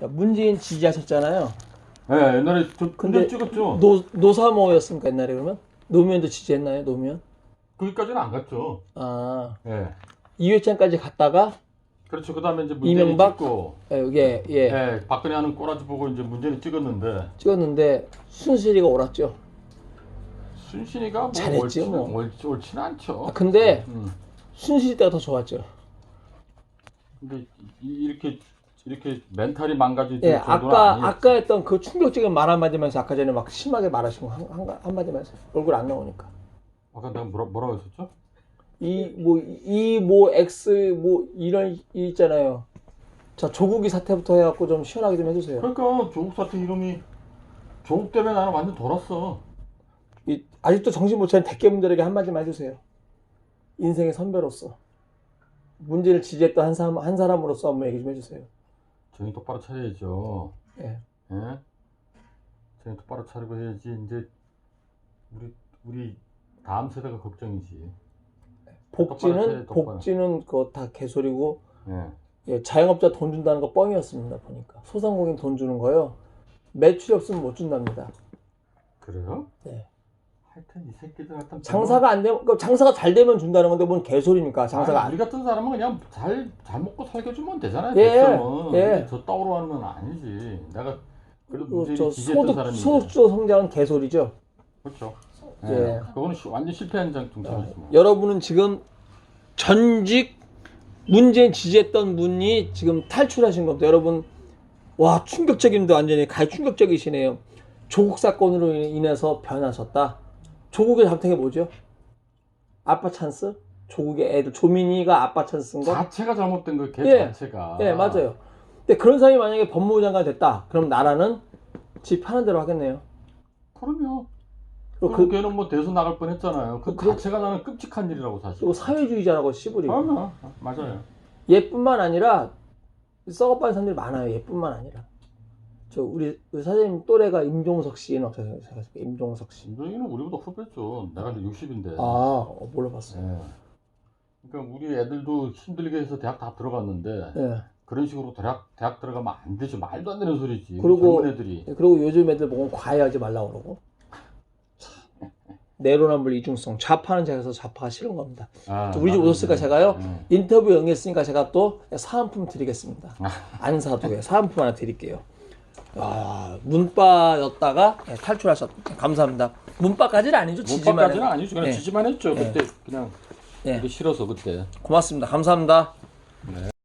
자, 문재인 지지하셨잖아요. 네, 옛날에 저 근데 찍었죠. 노 노사모였습니까 옛날에 그러면? 노무현도 지지했나요? 노무현? 거기까지는 안 갔죠. 아 예. 이회창까지 갔다가 그렇죠. 그다음에 이제 문재인 이명박? 찍고, 예, 이게 예, 예, 박근혜 하는 꼬라지 보고 이제 문재인 찍었는데 찍었는데 순실이가 옳았죠. 순신이가 뭐 잘했지, 옳지는, 뭐. 옳지, 옳지는 않죠. 아, 근데 음. 순실이 때가 더 좋았죠. 근데 이- 이렇게 이렇게 멘탈이 망가질 예, 아까 아니에요. 아까 했던 그 충격적인 말 한마디면서 아까 전에 막 심하게 말하시고 한, 한, 했어요. 얼굴 안 나오니까. 아까 내가 뭐라 뭐라고 했었죠? 이 뭐 이 뭐 X 뭐 이런 이 있잖아요. 자 조국이 사태부터 해갖고 좀 시원하게 좀 해주세요. 그러니까 조국 사태 이름이 조국 때문에 나는 완전 돌았어. 이, 아직도 정신 못 차린 대깨분들에게 한마디만 해주세요. 인생의 선배로서 문제를 지지했던 한 사람 한 사람으로서 한번 얘기 좀 해주세요. 정신 똑바로 차려야죠. 예. 예? 정신 똑바로 차리고 해야지 이제 우리 우리 다음 세대가 걱정이지. 똑바로 복지는 똑바로. 복지는 그거 다 개소리고 예. 예, 자영업자 돈 준다는 거 뻥이었습니다 보니까 소상공인 돈 주는 거요 매출이 없으면 못 준답니다. 그래요? 네. 하여튼 이 새끼들 같은 장사가 안 되면 그러니까 장사가 잘 되면 준다는 건데 뭔 개소리입니까? 장사가 장사가 우리 같은 사람은 그냥 잘 잘 먹고 살게 주면 되잖아요. 예, 백성은 예. 저 따오로 하는 건 아니지. 내가 그리고 저 지지했던 소득. 소득주 성장은 개소리죠. 그렇죠. 예. 예. 그거는 시- 완전 실패한 장 정책이지 뭐. 여러분은 지금 전직 문재인 지지했던 분이 지금 탈출하신 겁니다. 여러분 와 충격적인데 완전히 가히 충격적이시네요. 조국 사건으로 인해서 변하셨다. 조국의 잘못한 게 뭐죠? 아빠 찬스? 조국의 애들 조민이가 아빠 찬스인 거? 자체가 잘못된 거예요. 걔 예. 자체가. 예 맞아요. 근데 그런 사람이 만약에 법무부 장관 됐다. 그럼 나라는 지 편한 대로 하겠네요. 그럼요. 그리고, 그리고 그, 걔는 뭐 대선 나갈 뻔 했잖아요. 그 그- 자체가 나는 끔찍한 일이라고 사실. 그리고 사회주의자라고 씨부리고 그럼요. 맞아요. 얘뿐만 아니라 썩어빠진 사람들이 많아요. 얘뿐만 아니라 저 우리 사장님 또래가 임종석 씨는 생각하세요? 임종석 씨. 김정희는 우리보다 후배죠. 내가 이제 60인데. 아 어, 몰라봤어요. 예. 그러니까 우리 애들도 힘들게 해서 대학 다 들어갔는데 예. 그런 식으로 대학 대학 들어가면 안 되죠. 말도 안 되는 소리지. 그리고- 애들이. 그리고 요즘 애들 보면 과외하지 말라고 그러고 참. 내로남불 이중성 좌파는 제가 좌파가 싫은 겁니다. 아, 우리 집 오셨으니까 이제, 제가요 예. 인터뷰 응했으니까 제가 또 사은품 드리겠습니다. 안 사도에 사은품 하나 드릴게요. 아, 문바였다가 예, 탈출하셨. 감사합니다. 문바까지는 아니죠. 지지만. 문법까지는 아니죠. 그냥 예. 지지만 했죠. 예. 그때 그냥 예. 그게 싫어서 그때. 고맙습니다. 감사합니다.